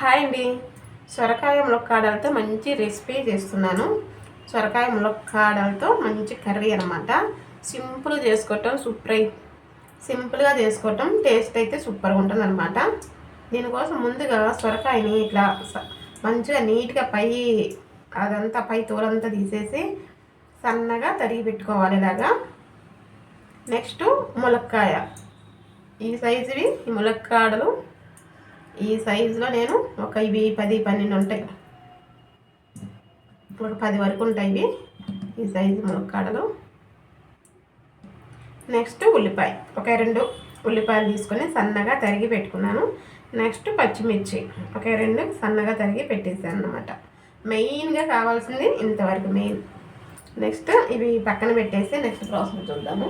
Hi అండి. సొరకాయ ములక్కాడలతో మంచి రెసిపీ చేస్తున్నాను. సొరకాయ ములక్కాడలతో మంచి కర్రీ అనమాట సింపుల్ చేసుకోవటం సూపర్ సింపుల్గా చేసుకోవటం టేస్ట్ అయితే సూపర్గా ఉంటుంది అనమాట దీనికోసం ముందుగా సొరకాయని ఇట్లా మంచిగా నీట్గా పై అదంతా పై తోలంతా తీసేసి సన్నగా తరిగి పెట్టుకోవాలి ఇలాగా. నెక్స్ట్ ములక్కాయ. ఈ సైజువి ఈ ములక్కాడలు ఈ సైజులో నేను ఒక ఇవి పది పన్నెండు ఉంటాయి. ఒక పది వరకు ఉంటాయి ఇవి. ఈ సైజు మునక్కాడలు నెక్స్ట్ ఉల్లిపాయ. ఒక రెండు ఉల్లిపాయలు తీసుకొని సన్నగా తరిగి పెట్టుకున్నాను. నెక్స్ట్ పచ్చిమిర్చి. ఒక రెండు సన్నగా తరిగి పెట్టేసాను అనమాట మెయిన్గా కావాల్సింది ఇంతవరకు మెయిన్. నెక్స్ట్ ఇవి పక్కన పెట్టేసి నెక్స్ట్ ప్రాసెస్ చూద్దాము.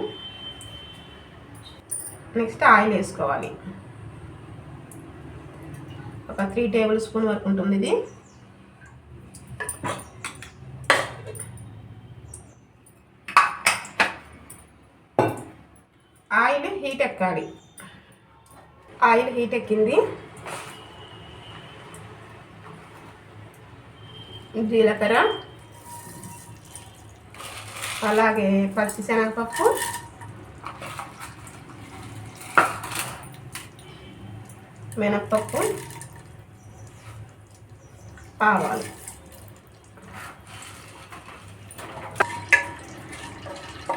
నెక్స్ట్ ఆయిల్ వేసుకోవాలి. ఒక త్రీ టేబుల్ స్పూన్ వరకు ఉంటుంది ఇది. ఆయిల్ హీట్ ఎక్కాలి. ఆయిల్ హీట్ ఎక్కింది. జీలకర్ర. అలాగే పచ్చిశనగపప్పు మినప్పప్పు. ఆవాలు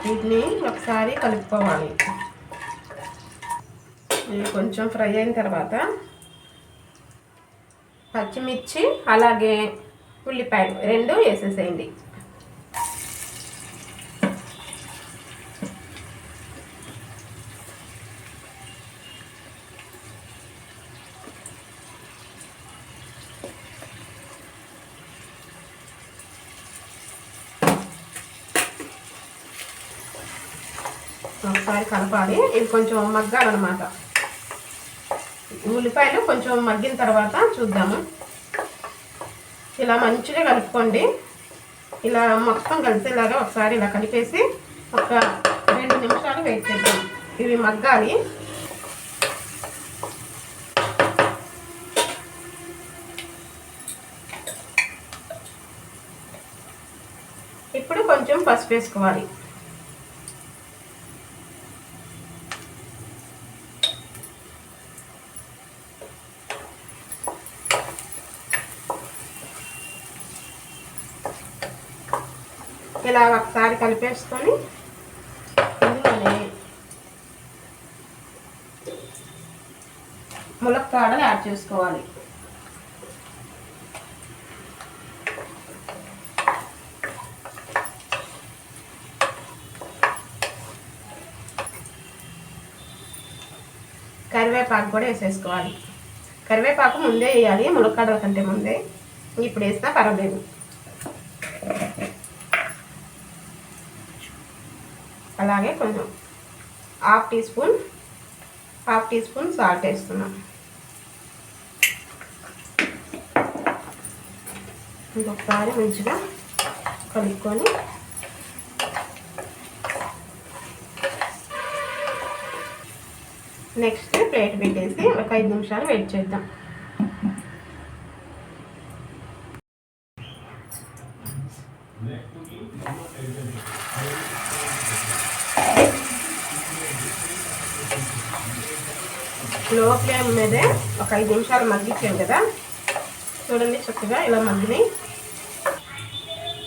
వీటిని ఒకసారి కలుపుకోవాలి. ఇవి కొంచెం ఫ్రై అయిన తర్వాత పచ్చిమిర్చి అలాగే ఉల్లిపాయలు రెండు వేసేసేయండి. ఒకసారి కలపాలి. ఇది కొంచెం మగ్గాలన్నమాట. ఉల్లిపాయలు కొంచెం మగ్గిన తర్వాత చూద్దాము. ఇలా మంచిగా కలుపుకోండి. ఇలా మొత్తం కలిసేలాగా ఒకసారి ఇలా కలిపేసి ఒక రెండు నిమిషాలు వెయిట్ చేద్దాం. ఇవి మగ్గాలి. ఇప్పుడు కొంచెం పసుపు వేసుకోవాలి. ఇలా ఒకసారి కలిపేసుకొని ములక్కాడలు యాడ్ చేసుకోవాలి. కరివేపాకు కూడా వేసేసుకోవాలి. కరివేపాకు ముందే వేయాలి ములక్కాడల కంటే ముందే. ఇప్పుడు వేసినా పర్వాలేదు. అలాగే కొంచెం half teaspoon half teaspoon salt వేస్తున్నాం. ఇంకొకసారి మంచిగా కలుపుకొని నెక్స్ట్ ప్లేట్ పెట్టేసి ఒక ఐదు నిమిషాలు వెయిట్ చేద్దాం. లో ఫ్లేమ్ మీదే ఒక ఐదు నిమిషాలు మగ్గించాం కదా. చూడండి చక్కగా ఇలా మగ్గినాయి.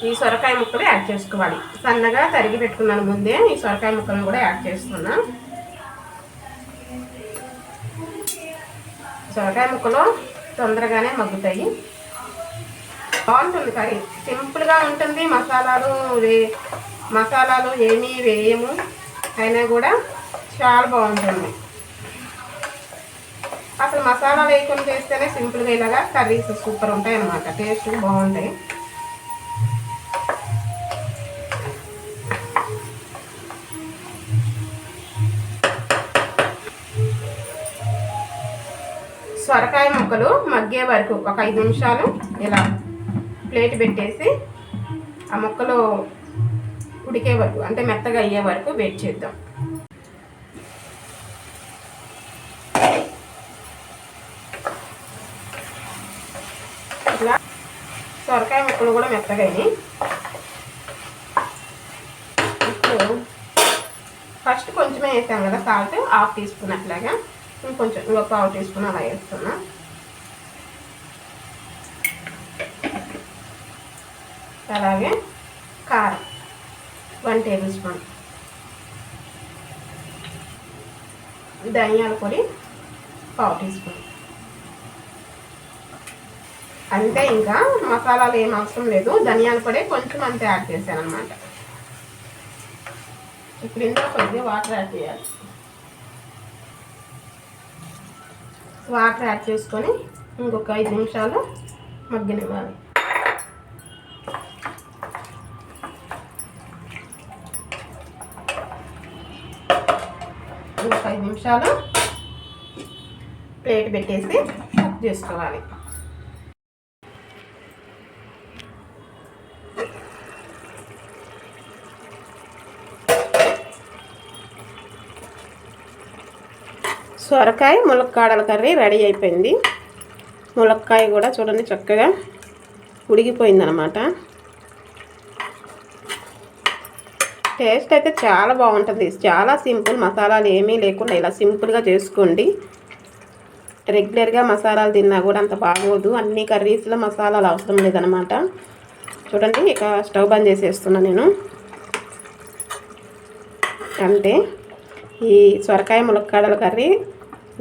ఈ సొరకాయ ముక్కలు యాడ్ చేసుకోవాలి. సన్నగా తరిగి పెట్టుకున్నాను ముందే ఈ సొరకాయ ముక్కలను కూడా యాడ్ చేస్తున్నా సొరకాయ ముక్కలు తొందరగానే మగ్గుతాయి. బాగుంటుంది కర్రీ. సింపుల్గా ఉంటుంది. మసాలాలు వే మసాలాలు ఏమీ వేయము. అయినా కూడా చాలా బాగుంటుంది. అసలు మసాలా వేయకుండా చేస్తేనే సింపుల్గా ఇలాగా కర్రీస్ సూపర్ ఉంటాయి అన్నమాట. టేస్ట్ బాగుంటాయి. సొరకాయ ముక్కలు మగ్గే వరకు ఒక ఐదు నిమిషాలు ఇలా ప్లేట్ పెట్టేసి ఆ ముక్కలు ఉడికే వరకు అంటే మెత్తగా అయ్యే వరకు వెయిట్ చేద్దాం. ఇట్లా సొరకాయ ముక్కలు కూడా మెత్తగా ఇప్పుడు ఫస్ట్ కొంచెమే వేసాం కదా సాల్ట్ హాఫ్ టీ స్పూన్ అట్లాగా. ఇంకొంచెం ఇంకొక హాఫ్ టీ స్పూన్ అలా వేస్తున్నా. అలాగే కారం. One tablespoon. ధనియాల పొడి పావు టీ స్పూన్. అంతే ఇంకా మసాలాలు ఏం అవసరం లేదు. ధనియాల పొడి కొంచెం అంతే యాడ్ చేశాను అనమాట ఇప్పుడు ఇందులో కొద్దిగా వాటర్ యాడ్ చేయాలి. వాటర్ యాడ్ చేసుకొని ఇంకొక ఐదు నిమిషాలు మగ్గనివ్వాలి ఇంకొక ఐదు నిమిషాలు ప్లేట్ పెట్టేసి కుక్ చేసుకోవాలి. సొరకాయ ములక్కాడల కర్రీ రెడీ అయిపోయింది. ములక్కాయ కూడా చూడండి చక్కగా ఉడిగిపోయిందనమాట టేస్ట్ అయితే చాలా బాగుంటుంది. చాలా సింపుల్ మసాలాలు ఏమీ లేకుండా ఇలా సింపుల్గా చేసుకోండి. రెగ్యులర్గా మసాలాలు తిన్నా కూడా అంత బాగోదు. అన్ని కర్రీస్లో మసాలాలు అవసరం లేదనమాట చూడండి ఇక స్టవ్ బంద్ చేసేస్తున్నా నేను. అంతే ఈ సొరకాయ ములక్కాడల కర్రీ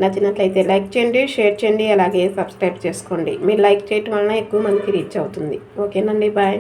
నచ్చినట్లయితే లైక్ చేయండి షేర్ చేయండి అలాగే సబ్స్క్రైబ్ చేసుకోండి. మీరు లైక్ చేయటం వలన ఎక్కువ మందికి రీచ్ అవుతుంది. ఓకేనండి బాయ్.